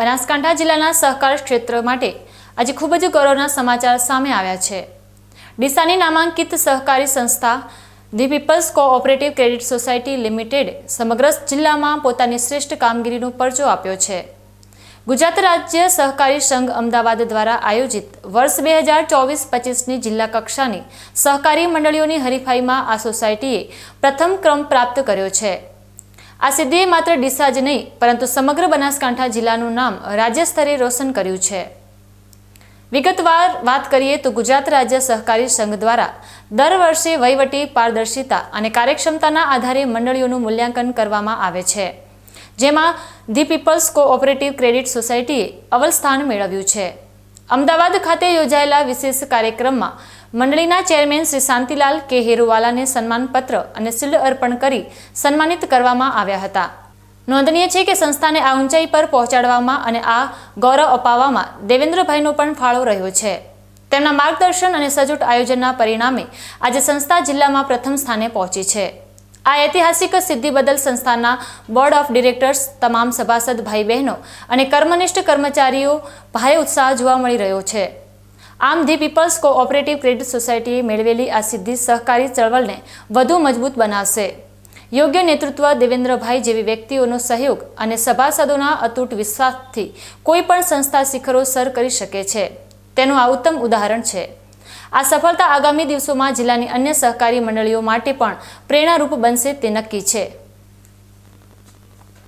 બનાસકાંઠા જિલ્લાના સહકાર ક્ષેત્ર માટે આજે ખૂબ જ ગૌરવના સમાચાર સામે આવ્યા છે. ડીસાની નામાંકિત સહકારી સંસ્થા the people's cooperative credit society limited સમગ્ર જિલ્લામાં પોતાની શ્રેષ્ઠ કામગીરીનો પરચો આપ્યો છે. ગુજરાત રાજ્ય સહકારી સંઘ અમદાવાદ દ્વારા આયોજિત વર્ષ બે હજાર ચોવીસ પચીસની જિલ્લા કક્ષાની સહકારી મંડળીઓની હરીફાઈમાં આ સોસાયટીએ પ્રથમ ક્રમ પ્રાપ્ત કર્યો છે. આ સિદ્ધિએ માત્ર ડીસા જ નહીં, પરંતુ સમગ્ર બનાસકાંઠા જિલ્લાનું નામ રાજ્ય સ્તરે રોશન કર્યું છે. વિગતવાર વાત કરીએ તો ગુજરાત રાજ્ય સહકારી સંઘ દ્વારા દર વર્ષે વહીવટી, પારદર્શિતા અને કાર્યક્ષમતાના આધારે મંડળીઓનું મૂલ્યાંકન કરવામાં આવે છે, જેમાં ધી પીપલ્સ કોઓપરેટિવ ક્રેડિટ સોસાયટીએ અવલ સ્થાન મેળવ્યું છે. અમદાવાદ ખાતે યોજાયેલા વિશેષ કાર્યક્રમમાં મંડળીના ચેરમેન શ્રી શાંતિલાલ કે હેરુવાલાને સન્માનપત્ર અને શિલ્ડ અર્પણ કરી સન્માનિત કરવામાં આવ્યા હતા. નોંધનીય છે કે સંસ્થાને આ ઊંચાઈ પર પહોંચાડવામાં અને આ ગૌરવ અપાવવામાં દેવેન્દ્રભાઈનો પણ ફાળો રહ્યો છે. તેમના માર્ગદર્શન અને સચોટ આયોજનના પરિણામે આજે સંસ્થા જિલ્લામાં પ્રથમ સ્થાને પહોંચી છે. આ ઐતિહાસિક સિદ્ધિ બદલ સંસ્થાના બોર્ડ ઓફ ડિરેક્ટર્સ, તમામ સભાસદ ભાઈ બહેનો અને કર્મનિષ્ઠ કર્મચારીઓ ભારે ઉત્સાહ જોવા મળી રહ્યો છે. આમ, ધી પીપલ્સ કોઓપરેટિવ ક્રેડિટ સોસાયટીએ મેળવેલી આ સિદ્ધિ સહકારી ચળવળને વધુ મજબૂત બનાવશે. યોગ્ય નેતૃત્વ દેવેન્દ્રભાઈ જેવી વ્યક્તિઓનો સહયોગ અને સભાસદોના અતૂટ વિશ્વાસથી કોઈ પણ સંસ્થા શિખરો સર કરી શકે છે. તેનું આ ઉત્તમ ઉદાહરણ છે. આ સફળતા આગામી દિવસોમાં જિલ્લાની અન્ય સહકારી મંડળીઓ માટે પણ પ્રેરણારૂપ બનશે તે નક્કી છે.